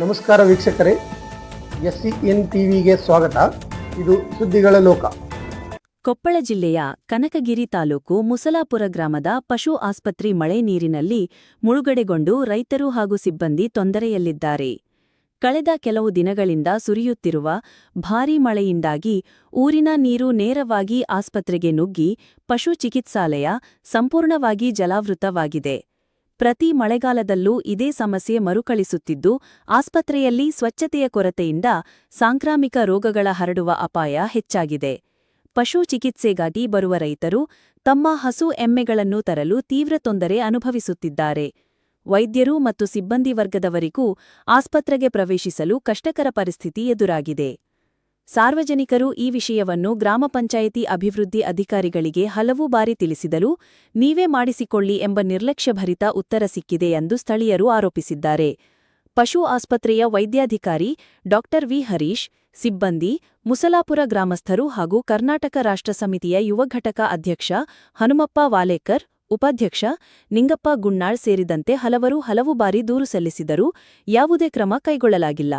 ನಮಸ್ಕಾರ ವೀಕ್ಷಕರೇ S C N ಟಿವಿಗೆ ಸ್ವಾಗತ. ಇದು ಸುದ್ದಿಗಳ ಲೋಕ. ಕೊಪ್ಪಳ ಜಿಲ್ಲೆಯ ಕನಕಗಿರಿ ತಾಲೂಕು ಮುಸಲಾಪುರ ಗ್ರಾಮದ ಪಶು ಆಸ್ಪತ್ರೆ ಮಳೆ ನೀರಿನಲ್ಲಿ ಮುಳುಗಡೆಗೊಂಡು ರೈತರು ಹಾಗೂ ಸಿಬ್ಬಂದಿ ತೊಂದರೆಯಲ್ಲಿದ್ದಾರೆ. ಕಳೆದ ಕೆಲವು ದಿನಗಳಿಂದ ಸುರಿಯುತ್ತಿರುವ ಭಾರೀ ಮಳೆಯಿಂದಾಗಿ ಊರಿನ ನೀರು ನೇರವಾಗಿ ಆಸ್ಪತ್ರೆಗೆ ನುಗ್ಗಿ ಪಶು ಚಿಕಿತ್ಸಾಲಯ ಸಂಪೂರ್ಣವಾಗಿ ಜಲಾವೃತವಾಗಿದೆ. ಪ್ರತಿ ಮಳೆಗಾಲದಲ್ಲೂ ಇದೇ ಸಮಸ್ಯೆ ಮರುಕಳಿಸುತ್ತಿದ್ದು, ಆಸ್ಪತ್ರೆಯಲ್ಲಿ ಸ್ವಚ್ಛತೆಯ ಕೊರತೆಯಿಂದ ಸಾಂಕ್ರಾಮಿಕ ರೋಗಗಳ ಹರಡುವ ಅಪಾಯ ಹೆಚ್ಚಾಗಿದೆ. ಪಶು ಚಿಕಿತ್ಸೆಗಾಗಿ ಬರುವ ರೈತರು ತಮ್ಮ ಹಸು ಎಮ್ಮೆಗಳನ್ನು ತರಲು ತೀವ್ರ ತೊಂದರೆ ಅನುಭವಿಸುತ್ತಿದ್ದಾರೆ. ವೈದ್ಯರು ಮತ್ತು ಸಿಬ್ಬಂದಿ ವರ್ಗದವರಿಗೂ ಆಸ್ಪತ್ರೆಗೆ ಪ್ರವೇಶಿಸಲು ಕಷ್ಟಕರ ಪರಿಸ್ಥಿತಿ ಎದುರಾಗಿದೆ. ಸಾರ್ವಜನಿಕರು ಈ ವಿಷಯವನ್ನು ಗ್ರಾಮ ಪಂಚಾಯಿತಿ ಅಭಿವೃದ್ಧಿ ಅಧಿಕಾರಿಗಳಿಗೆ ಹಲವು ಬಾರಿ ತಿಳಿಸಿದರೂ ನೀವೇ ಮಾಡಿಸಿಕೊಳ್ಳಿ ಎಂಬ ನಿರ್ಲಕ್ಷ್ಯಭರಿತ ಉತ್ತರ ಸಿಕ್ಕಿದೆ ಎಂದು ಸ್ಥಳೀಯರು ಆರೋಪಿಸಿದ್ದಾರೆ. ಪಶು ಆಸ್ಪತ್ರೆಯ ವೈದ್ಯಾಧಿಕಾರಿ ಡಾ. ವಿ. ಹರೀಶ್, ಸಿಬ್ಬಂದಿ, ಮುಸಲಾಪುರ ಗ್ರಾಮಸ್ಥರು ಹಾಗೂ ಕರ್ನಾಟಕ ರಾಷ್ಟ್ರ ಸಮಿತಿಯ ಯುವ ಘಟಕ ಅಧ್ಯಕ್ಷ ಹನುಮಪ್ಪ ವಾಲೇಕರ್, ಉಪಾಧ್ಯಕ್ಷ ನಿಂಗಪ್ಪ ಗುಣ್ಣಾಳ್ ಸೇರಿದಂತೆ ಹಲವರು ಹಲವು ಬಾರಿ ದೂರು ಸಲ್ಲಿಸಿದರೂ ಯಾವುದೇ ಕ್ರಮ ಕೈಗೊಳ್ಳಲಾಗಿಲ್ಲ.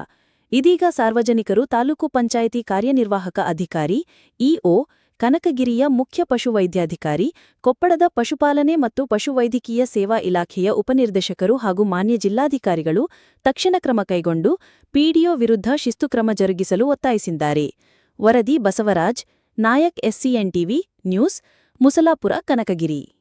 ಇದೀಗ ಸಾರ್ವಜನಿಕರು ತಾಲೂಕು ಪಂಚಾಯಿತಿ ಕಾರ್ಯನಿರ್ವಾಹಕ ಅಧಿಕಾರಿ, ಇಒ ಕನಕಗಿರಿಯ ಮುಖ್ಯ ಪಶುವೈದ್ಯಾಧಿಕಾರಿ, ಕೊಪ್ಪಳದ ಪಶುಪಾಲನೆ ಮತ್ತು ಪಶುವೈದ್ಯಕೀಯ ಸೇವಾ ಇಲಾಖೆಯ ಉಪನಿರ್ದೇಶಕರು ಹಾಗೂ ಮಾನ್ಯ ಜಿಲ್ಲಾಧಿಕಾರಿಗಳು ತಕ್ಷಣ ಕ್ರಮ ಕೈಗೊಂಡು ಪಿಡಿಒ ವಿರುದ್ಧ ಶಿಸ್ತು ಕ್ರಮ ಜರುಗಿಸಲು ಒತ್ತಾಯಿಸಿದ್ದಾರೆ. ವರದಿ Basavaraj, Nayak SCN TV news, Musalapura, Kanakagiri.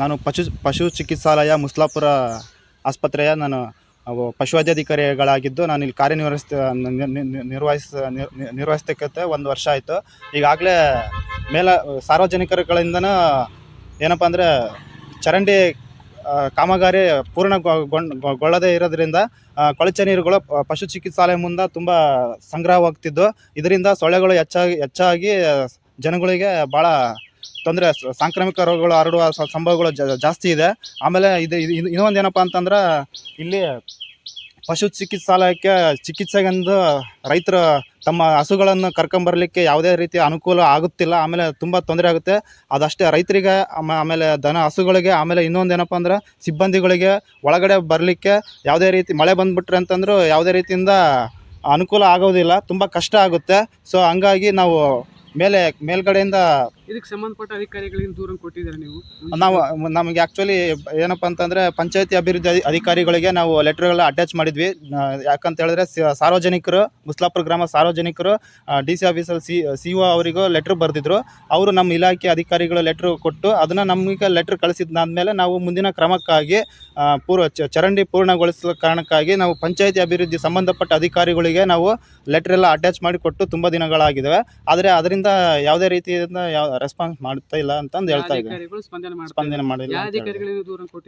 ನಾನು ಪಶು ಪಶು ಚಿಕಿತ್ಸಾಲಯ ಮುಸ್ಲಾಪುರ ಆಸ್ಪತ್ರೆಯ ನಾನು ಪಶುವೈದ್ಯಾಧಿಕಾರಿಗಳಾಗಿದ್ದು ನಾನು ಇಲ್ಲಿ ನಿ- ನಿರ್ವಹಿಸ ನಿರ್- ನಿರ್ವಹಿಸ್ತಕ್ಕಂತೆ ಒಂದು ವರ್ಷ ಆಯಿತು. ಈಗಾಗಲೇ ಮೇಲ, ಸಾರ್ವಜನಿಕರುಗಳಿಂದನೂ ಏನಪ್ಪ ಅಂದರೆ ಚರಂಡಿ ಕಾಮಗಾರಿ ಕಾಮಗಾರಿ ಪೂರ್ಣಗೊಳ್ಳದೇ ಇರೋದ್ರಿಂದ ಕೊಳಚೆ ನೀರುಗಳು ಪಶು ಚಿಕಿತ್ಸಾಲಯ ಮುಂದೆ ತುಂಬ ಸಂಗ್ರಹವಾಗ್ತಿದ್ದು. ಇದರಿಂದ ಸೊಳ್ಳೆಗಳು ಹೆಚ್ಚಾಗಿ ಹೆಚ್ಚಾಗಿ ಜನಗಳಿಗೆ ಭಾಳ ತೊಂದರೆ ಸಾಂಕ್ರಾಮಿಕ ರೋಗಗಳು ಹರಡುವ ಸಂಭವಗಳು ಜಾಸ್ತಿ ಇದೆ. ಆಮೇಲೆ ಇದು ಇದು ಇನ್ನೊಂದು ಏನಪ್ಪ ಅಂತಂದ್ರೆ ಇಲ್ಲಿ ಪಶು ಚಿಕಿತ್ಸಾಲಯಕ್ಕೆ ಚಿಕಿತ್ಸೆಗೆಂದು ರೈತರು ತಮ್ಮ ಹಸುಗಳನ್ನು ಕರ್ಕೊಂಬರ್ಲಿಕ್ಕೆ ಯಾವುದೇ ರೀತಿಯ ಅನುಕೂಲ ಆಗುತ್ತಿಲ್ಲ. ಆಮೇಲೆ ತುಂಬ ತೊಂದರೆ ಆಗುತ್ತೆ. ಅದಷ್ಟೇ ರೈತರಿಗೆ, ಆಮ- ಆಮೇಲೆ ದನ ಹಸುಗಳಿಗೆ, ಆಮೇಲೆ ಇನ್ನೊಂದು ಏನಪ್ಪ ಅಂದ್ರೆ ಸಿಬ್ಬಂದಿಗಳಿಗೆ ಒಳಗಡೆ ಬರಲಿಕ್ಕೆ ಯಾವುದೇ ರೀತಿ ಮಳೆ ಬಂದುಬಿಟ್ರೆ ಅಂತಂದರೂ ಯಾವುದೇ ರೀತಿಯಿಂದ ಅನುಕೂಲ ಆಗೋದಿಲ್ಲ. ತುಂಬ ಕಷ್ಟ ಆಗುತ್ತೆ. ಸೊ ಹಂಗಾಗಿ ನಾವು ಮೇಲೆ ಮೇಲ್ಗಡೆಯಿಂದ ಇದಕ್ಕೆ ಸಂಬಂಧಪಟ್ಟ ಅಧಿಕಾರಿಗಳಿಗೆ ದೂರ ಕೊಟ್ಟಿದ್ದಾರೆ ನೀವು? ನಾವು, ನಮಗೆ ಆ್ಯಕ್ಚುಲಿ ಏನಪ್ಪ ಅಂತಂದರೆ ಪಂಚಾಯತಿ ಅಭಿವೃದ್ಧಿ ಅಧಿ- ಅಧಿಕಾರಿಗಳಿಗೆ ನಾವು ಲೆಟ್ರ್ಗಳ ಅಟ್ಯಾಚ್ ಮಾಡಿದ್ವಿ. ಯಾಕಂತ ಹೇಳಿದ್ರೆ ಸಾರ್ವಜನಿಕರು, ಮುಸ್ಲಾಪುರ ಗ್ರಾಮ ಸಾರ್ವಜನಿಕರು ಡಿ ಸಿ ಆಫೀಸಲ್ಲಿ ಸಿ ಸಿ ಒ ಅವರಿಗೂ ಲೆಟ್ರ್ ಬರೆದಿದ್ರು. ಅವರು ನಮ್ಮ ಇಲಾಖೆ ಅಧಿಕಾರಿಗಳು ಲೆಟ್ರ್ ಕೊಟ್ಟು ಅದನ್ನು ನಮಗೆ ಲೆಟ್ರ್ ಕಳಿಸಿದ್ದಾದ್ಮೇಲೆ ನಾವು ಮುಂದಿನ ಕ್ರಮಕ್ಕಾಗಿ ಪೂರ್ವ ಚರಂಡಿ ಪೂರ್ಣಗೊಳಿಸಲು ಕಾರಣಕ್ಕಾಗಿ ನಾವು ಪಂಚಾಯತಿ ಅಭಿವೃದ್ಧಿ ಸಂಬಂಧಪಟ್ಟ ಅಧಿಕಾರಿಗಳಿಗೆ ನಾವು ಲೆಟ್ರ್ ಎಲ್ಲ ಅಟ್ಯಾಚ್ ಮಾಡಿ ಕೊಟ್ಟು ತುಂಬ ದಿನಗಳಾಗಿದ್ದಾವೆ. ಆದರೆ ಅದರಿಂದ ಯಾವುದೇ ರೀತಿಯಿಂದ ಯಾವ ರೆಸ್ಪಾನ್ಸ್ ಮಾಡ್ತಾ ಇಲ್ಲ ಅಂತಂದು ಹೇಳ್ತಾ ಇದ್ದೀವಿ ಅಧಿಕಾರಿಗಳು ಸ್ಪಂದನೆ ಮಾಡಿಲ್ಲ ಅಂತ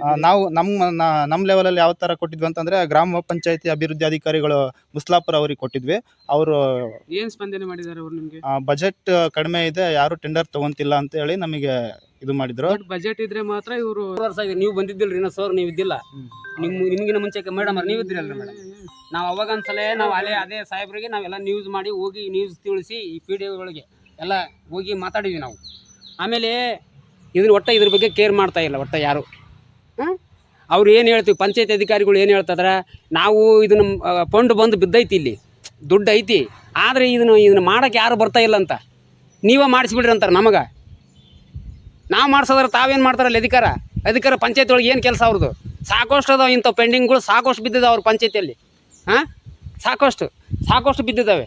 ಆ, ನಾವು ನಮ್ಮ ನಮ್ಮ ನಮ್ಮ ಲೆವೆಲಲ್ಲಿ ಯಾವ ತರ ಕೊಟ್ಟಿದ್ವಿ ಅಂತಂದ್ರೆ ಗ್ರಾಮ ಪಂಚಾಯತಿ ಅಭಿವೃದ್ಧಿ ಅಧಿಕಾರಿಗಳು ಮುಸ್ಲಾಪುರ ಅವ್ರಿಗೆ ಕೊಟ್ಟಿದ್ವಿ. ಅವರು ಏನ್ ಸ್ಪಂದನೆ ಮಾಡಿದ್ದಾರೆ ಅವ್ರು ನಿಮ್ಗೆ? ಬಜೆಟ್ ಕಡಿಮೆ ಇದೆ ಯಾರು ಟೆಂಡರ್ ತಗೊಂತಿಲ್ಲ ಅಂತ ಹೇಳಿ ನಮಗೆ ಇದು ಮಾಡಿದ್ರು. ಬಟ್ ಬಜೆಟ್ ಇದ್ರೆ ಮಾತ್ರ ಇವರು ವರ್ಷ ಆಗಿದೆ ನೀವು ಬಂದಿದ್ದಿಲ್ಲ ರೀ ಸರ್ ನೀವು ಇದ್ದಿಲ್ಲ. ನಿಮ್ ನಿಮ್ಗಿನ ಮುಂಚೆ ಮೇಡಮ್ ನೀವು ಇದ್ರಲ್ಲ ಮೇಡಮ್ ನಾವು ಅವಾಗ ಅನ್ಸಲೇ ನಾವು ಅಲ್ಲೇ ಅದೇ ಸಾಹೇಬ್ರಿಗೆ ನಾವೆಲ್ಲ ನ್ಯೂಸ್ ಮಾಡಿ ಹೋಗಿ ನ್ಯೂಸ್ ತಿಳಿಸಿ ಈ ಪಿ ಡಿ ಒಗಳಿಗೆ ಎಲ್ಲ ಹೋಗಿ ಮಾತಾಡಿದ್ವಿ ನಾವು. ಆಮೇಲೆ ಇದ್ರ ಒಟ್ಟ ಇದ್ರ ಬಗ್ಗೆ ಕೇರ್ ಮಾಡ್ತಾ ಇಲ್ಲ ಒಟ್ಟ ಯಾರು. ಅವ್ರು ಏನು ಹೇಳ್ತೀವಿ, ಪಂಚಾಯತ್ ಅಧಿಕಾರಿಗಳು ಏನು ಹೇಳ್ತಿದಾರೆ, ನಾವು ಇದನ್ನು ಫಂಡ್ ಬಂದು ಬಿದ್ದೈತಿ ಇಲ್ಲಿ. ದುಡ್ಡು ಐತಿ, ಆದರೆ ಇದನ್ನು, ಇದನ್ನ ಮಾಡೋಕ್ಕೆ ಯಾರು ಬರ್ತಾ ಇಲ್ಲ ಅಂತ. ನೀವೇ ಮಾಡಿಸ್ಬಿಡ್ರಿ ಅಂತಾರೆ ನಮಗೆ. ನಾವು ಮಾಡಿಸೋದ್ರೆ ತಾವೇನು ಮಾಡ್ತಾರಲ್ಲ ಅಧಿಕಾರ? ಅಧಿಕಾರ ಪಂಚಾಯತ್ ಒಳಗೆ ಏನು ಕೆಲಸ ಅವ್ರದ್ದು ಸಾಕಷ್ಟು ಅದಾವೆ ಇಂಥ ಪೆಂಡಿಂಗ್ಗಳು ಸಾಕಷ್ಟು ಬಿದ್ದಿದ್ದಾವೆ ಅವ್ರ ಪಂಚಾಯತಿಯಲ್ಲಿ. ಹಾಂ? ಸಾಕಷ್ಟು ಸಾಕಷ್ಟು ಬಿದ್ದಿದ್ದಾವೆ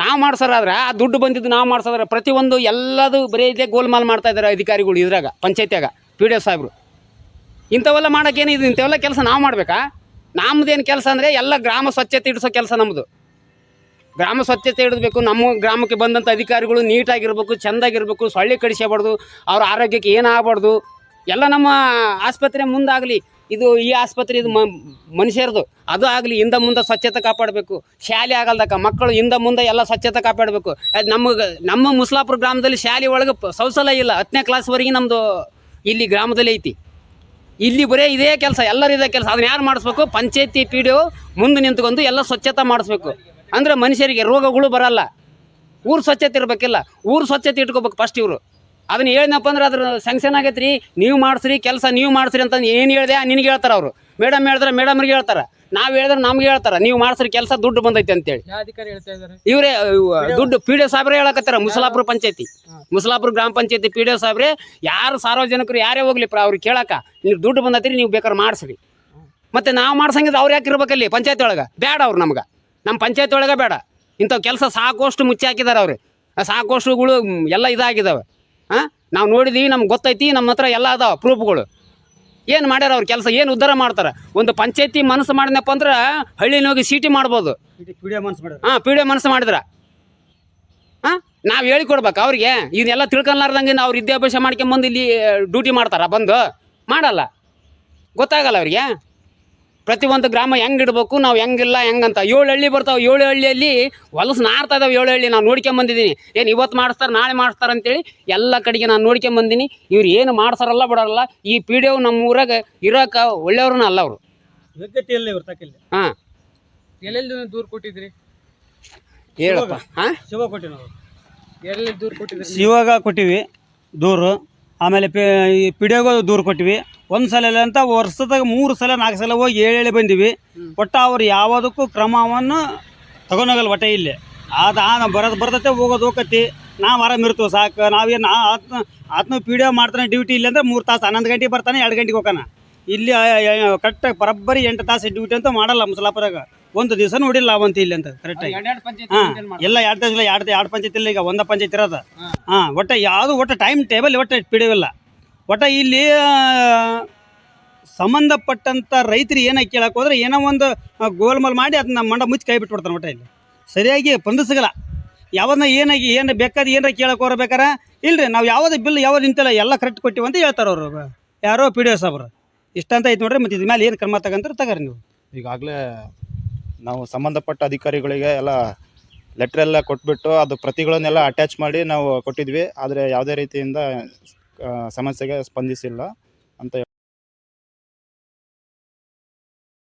ನಾವು ಮಾಡ್ಸೋರಾದ್ರೆ ಆ ದುಡ್ಡು ಬಂದಿದ್ದು ನಾವು ಮಾಡ್ಸೋದ್ರೆ ಪ್ರತಿಯೊಂದು ಎಲ್ಲದು ಬರೀ ಇದೆ ಗೋಲ್ಮಾಲ್ ಮಾಡ್ತಾ ಇದ್ದಾರೆ ಅಧಿಕಾರಿಗಳು ಇದ್ರಾಗ, ಪಂಚಾಯತಿಯಾಗ, ಪಿ ಡಿ ಎಫ್ ಸಾಹೇಬರು. ಇಂಥವೆಲ್ಲ ಮಾಡೋಕ್ಕೇನಿದೆ ಇಂಥವೆಲ್ಲ ಕೆಲಸ ನಾವು ಮಾಡಬೇಕಾ? ನಮ್ಮದೇನು ಕೆಲಸ ಅಂದರೆ ಎಲ್ಲ ಗ್ರಾಮ ಸ್ವಚ್ಛತೆ ಇಡಿಸೋ ಕೆಲಸ ನಮ್ಮದು ಗ್ರಾಮ ಸ್ವಚ್ಛತೆ ಇಡಬೇಕು, ನಮ್ಮ ಗ್ರಾಮಕ್ಕೆ ಬಂದಂಥ ಅಧಿಕಾರಿಗಳು ನೀಟಾಗಿರಬೇಕು, ಚೆಂದಾಗಿರ್ಬೇಕು, ಸೊಳ್ಳೆ ಕಡಿಸಬಾರ್ದು, ಅವ್ರ ಆರೋಗ್ಯಕ್ಕೆ ಏನಾಗಬಾರ್ದು, ಎಲ್ಲ ನಮ್ಮ ಆಸ್ಪತ್ರೆ ಮುಂದಾಗಲಿ. ಇದು ಈ ಆಸ್ಪತ್ರೆ ಇದು ಮನುಷ್ಯರದು. ಅದು ಆಗಲಿ ಹಿಂದೆ ಮುಂದೆ ಸ್ವಚ್ಛತೆ ಕಾಪಾಡಬೇಕು. ಶಾಲೆ ಆಗಲ್ದಕ್ಕ, ಮಕ್ಕಳು ಹಿಂದೆ ಮುಂದೆ ಎಲ್ಲ ಸ್ವಚ್ಛತೆ ಕಾಪಾಡಬೇಕು. ಅದು ನಮಗೆ, ನಮ್ಮ ಮುಸ್ಲಾಪುರ ಗ್ರಾಮದಲ್ಲಿ ಶಾಲೆ ಒಳಗೆ ಸೌಸಲ ಇಲ್ಲ. ಹತ್ತನೇ ಕ್ಲಾಸ್ವರೆಗೆ ನಮ್ಮದು ಇಲ್ಲಿ ಗ್ರಾಮದಲ್ಲಿ ಐತಿ. ಇಲ್ಲಿ ಬರೀ ಇದೇ ಕೆಲಸ, ಎಲ್ಲರೂ ಇದೇ ಕೆಲಸ. ಅದನ್ನ ಯಾರು ಮಾಡಿಸ್ಬೇಕು? ಪಂಚಾಯತಿ, ಪಿ ಡಿ ಒ ಮುಂದೆ ನಿಂತ್ಕೊಂಡು ಎಲ್ಲ ಸ್ವಚ್ಛತೆ ಮಾಡಿಸ್ಬೇಕು. ಅಂದರೆ ಮನುಷ್ಯರಿಗೆ ರೋಗಗಳು ಬರಲ್ಲ. ಊರು ಸ್ವಚ್ಛತೆ ಇರಬೇಕಿಲ್ಲ. ಊರು ಸ್ವಚ್ಛತೆ ಇಟ್ಕೋಬೇಕು ಫಸ್ಟ್ ಇವರು. ಅದನ್ನ ಹೇಳಿದ್ನಪ್ಪ ಅಂದ್ರೆ ಅದ್ರ ಸ್ಯಾಂಕ್ಷನ್ ಆಗೈತೆ ರೀ ನೀವು ಮಾಡಿಸ್ರಿ ಕೆಲಸ ನೀವು ಮಾಡಿಸ್ರಿ ಅಂತ ಏನು ಹೇಳಿದೆ ನಿನಗೆ ಹೇಳ್ತಾರೆ ಅವರು. ಮೇಡಮ್ ಹೇಳಿದ್ರೆ ಮೇಡಮ್ರಿಗೆ ಹೇಳ್ತಾರೆ. ನಾವು ಹೇಳಿದ್ರೆ ನಮ್ಗೆ ಹೇಳ್ತಾರೆ. ನೀವು ಮಾಡಿಸ್ರಿ ಕೆಲಸ ದುಡ್ಡು ಬಂದೈತೆ ಅಂತೇಳಿ. ಇವರೇ ದುಡ್ಡು ಪಿ ಡಿ ಒ ಸಾಬ್ರೆ ಹೇಳಕತ್ತಾರ ಮುಸಲಾಪುರ ಪಂಚಾಯತಿ. ಮುಸಲಾಪುರ ಗ್ರಾಮ ಪಂಚಾಯತಿ ಪಿ ಡಿ ಒ ಸಾಬ್ರೆ ಯಾರು ಸಾರ್ವಜನಿಕರು ಯಾರೇ ಹೋಗ್ಲಿ ಪ್ರ ಅವ್ರಿಗೆ ಕೇಳಕ ನೀವು ದುಡ್ಡು ಬಂದೈತ್ರಿ ನೀವು ಬೇಕಾದ್ರೆ ಮಾಡಿಸ್ರಿ. ಮತ್ತೆ ನಾವು ಮಾಡ್ಸಂಗಿದ್ರೆ ಅವ್ರು ಯಾಕೆ ಇರ್ಬೇಕಲ್ಲಿ ಪಂಚಾಯತ್ ಒಳಗೆ? ಬೇಡ ಅವ್ರು ನಮ್ಗೆ. ನಮ್ಮ ಪಂಚಾಯತ್ ಒಳಗೆ ಬೇಡ ಇಂಥವು ಕೆಲಸ ಸಾಕಷ್ಟು ಮುಚ್ಚಿ ಹಾಕಿದಾರೆ ಅವ್ರು. ಸಾಕಷ್ಟುಗಳು ಎಲ್ಲ ಇದಾಗಿದ್ದಾವೆ ಹಾಂ? ನಾವು ನೋಡಿದ್ದೀವಿ ನಮ್ಗೆ ಗೊತ್ತೈತಿ ನಮ್ಮ ಹತ್ರ ಎಲ್ಲ ಅದಾವ ಪ್ರೂಫ್ಗಳು. ಏನು ಮಾಡ್ಯಾರ ಅವ್ರ ಕೆಲಸ? ಏನು ಉದ್ಧಾರ ಮಾಡ್ತಾರೆ? ಒಂದು ಪಂಚಾಯತಿ ಮನಸ್ಸು ಮಾಡಿದ್ನಪ್ಪ ಅಂದ್ರೆ ಹಳ್ಳಿನ ಹೋಗಿ ಸೀಟಿ ಮಾಡ್ಬೋದು. ಹಾಂ ಪಿ ಡಿ ಮನಸ್ಸು ಮಾಡಿದ್ರ. ಹಾಂ? ನಾವು ಹೇಳಿಕೊಡ್ಬೇಕು ಅವ್ರಿಗೆ. ಇದನ್ನೆಲ್ಲ ತಿಳ್ಕೊಲಾರ್ದಂಗೆ ಅವ್ರು ವಿದ್ಯಾಭ್ಯಾಸ ಮಾಡ್ಕೊಂಬಂದು ಇಲ್ಲಿ ಡ್ಯೂಟಿ ಮಾಡ್ತಾರ ಬಂದು. ಮಾಡಲ್ಲ. ಗೊತ್ತಾಗಲ್ಲ ಅವ್ರಿಗೆ. ಪ್ರತಿಯೊಂದು ಗ್ರಾಮ ಹೆಂಗೆ ಇಡಬೇಕು ನಾವು ಹೆಂಗಿಲ್ಲ ಹೆಂಗಂತ. ಏಳು ಹಳ್ಳಿ ಬರ್ತಾವೆ ಏಳು ಹಳ್ಳಿಯಲ್ಲಿ ಹೊಲಸು ನಾರ್ತಾ ಇದಾವೆ ಏಳು ಹಳ್ಳಿ. ನಾನು ನೋಡ್ಕೊಂಬಂದಿದ್ದೀನಿ ಏನು ಇವತ್ತು ಮಾಡಿಸ್ತಾರೆ ನಾಳೆ ಮಾಡಿಸ್ತಾರೆ ಅಂತೇಳಿ ಎಲ್ಲ ಕಡೆಗೆ ನಾನು ನೋಡ್ಕೊಂಬಂದಿನಿ ಇವ್ರು ಏನು ಮಾಡ್ಸಾರಲ್ಲ ಬಿಡೋರಲ್ಲ ಈ ಪಿ ಡಿ ನಮ್ಮ ಊರಾಗ ಇರೋಕೆ ಒಳ್ಳೆಯವ್ರನ್ನ ಅಲ್ಲ ಅವರು. ಹಾಂ. ಎಲ್ಲೆಲ್ಲಿ ದೂರು ಕೊಟ್ಟಿದ್ರಿ? ಹೇಳಪ್ಪ. ಹಾಂ? ಎಲ್ಲೆಲ್ಲಿ ದೂರು ಕೊಟ್ಟಿದ್ರಿ? ಶಿವಾಗ ಕೊಟ್ಟಿವಿ ದೂರು. ಆಮೇಲೆ ಪಿ ಈ ಪಿಡಿಯೋಗೂ ದೂರು ಕೊಟ್ಟಿವಿ. ಒಂದು ಸಲ ಇಲ್ಲ ಅಂತ ವರ್ಷದಾಗ ಮೂರು ಸಲ ನಾಲ್ಕು ಸಲ ಹೋಗಿ ಹೇಳಿ ಬಂದೀವಿ. ಒಟ್ಟು ಅವ್ರು ಯಾವುದಕ್ಕೂ ಕ್ರಮವನ್ನು ತಗೊಂಡೋಗಲ್ಲ ಒಟ್ಟೆ ಇಲ್ಲಿ. ಅದು ಆ ಬರೋದು ಬರ್ತೈತೆ ಹೋಗೋದು ಹೋಗತಿ ನಾವು ಆರಾಮ್ ಇರ್ತೀವಿ ಸಾಕು. ನಾವೇನು ಆತ್ನ ಪಿ ಡಿ ಒ ಮಾಡ್ತಾನೆ ಡ್ಯೂಟಿ ಇಲ್ಲ ಅಂದ್ರೆ ಮೂರು ತಾಸು ಹನ್ನೊಂದು ಗಂಟೆಗೆ ಬರ್ತಾನೆ ಎರಡು ಗಂಟೆಗೆ ಹೋಗೋಣ ಇಲ್ಲಿ ಕರೆಕ್ಟಾಗಿ ಬರಬ್ಬರಿ ಎಂಟು ತಾಸು ಡ್ಯೂಟಿ ಅಂತ ಮಾಡಲ್ಲ ಮುಸಲಾಪುರಾಗ. ಒಂದು ದಿವಸ ನೋಡಿಲ್ಲ ಅವಂತ ಇಲ್ಲಿ ಅಂತ ಕರೆಕ್ಟಾಗಿ ಹಾಂ ಎಲ್ಲ ಎರಡು ತಾಸಿಲ್ಲ ಎರಡು ಎರಡು ಪಂಚಾಯತ್ ಇಲ್ಲ ಈಗ ಒಂದ ಪಂಚಾಯತ್ ಇರೋದು. ಹಾಂ. ಒಟ್ಟು ಯಾವುದು ಒಟ್ಟು ಟೈಮ್ ಟೇಬಲ್ ಒಟ್ಟು ಪಿಡಿವಿಲ್ಲ ಒಟ್ಟು ಇಲ್ಲಿ ಸಂಬಂಧಪಟ್ಟಂಥ ರೈತರು ಏನ ಕೇಳಕ್ಕೆ ಹೋದ್ರೆ ಏನೋ ಒಂದು ಗೋಲ್ಮಲ್ ಮಾಡಿ ಅದನ್ನ ಮಂಡ ಮುಚ್ಚಿ ಕೈ ಬಿಟ್ಬಿಡ್ತಾನೆ ಒಟ್ಟ ಇಲ್ಲಿ. ಸರಿಯಾಗಿ ಸ್ಪಂದಿಸಗಲ್ಲ ಯಾವನ್ನ ಏನಾಗಿ, ಏನು ಬೇಕಾದ ಏನಾರ ಕೇಳಕ್ಕೆ ಹೋಗ್ಬೇಕಾರ ಇಲ್ರಿ, ನಾವು ಯಾವುದೇ ಬಿಲ್ ಯಾವ್ದು ನಿಂತಿಲ್ಲ, ಎಲ್ಲ ಕರೆಕ್ಟ್ ಕೊಟ್ಟಿವಿ ಅಂತ ಹೇಳ್ತಾರೆ ಅವರು. ಯಾರೋ ಪಿ ಡಿ ಎಸ್ ಅವರು ಇಷ್ಟಂತ ಐತೆ ನೋಡ್ರಿ, ಮತ್ತು ಇದ್ಮೇಲೆ ಏನು ಕ್ರಮ ತಗಂತಾರೆ ತಗರಿ ನೀವು. ಈಗಾಗಲೇ ನಾವು ಸಂಬಂಧಪಟ್ಟ ಅಧಿಕಾರಿಗಳಿಗೆ ಎಲ್ಲ ಲೆಟ್ರೆಲ್ಲ ಕೊಟ್ಬಿಟ್ಟು ಅದು ಪ್ರತಿಗಳನ್ನೆಲ್ಲ ಅಟ್ಯಾಚ್ ಮಾಡಿ ನಾವು ಕೊಟ್ಟಿದ್ವಿ. ಆದರೆ ಯಾವುದೇ ರೀತಿಯಿಂದ ಸಮಸ್ಯೆಗೆ ಸ್ಪಂದಿಸಿಲ್ಲ ಅಂತ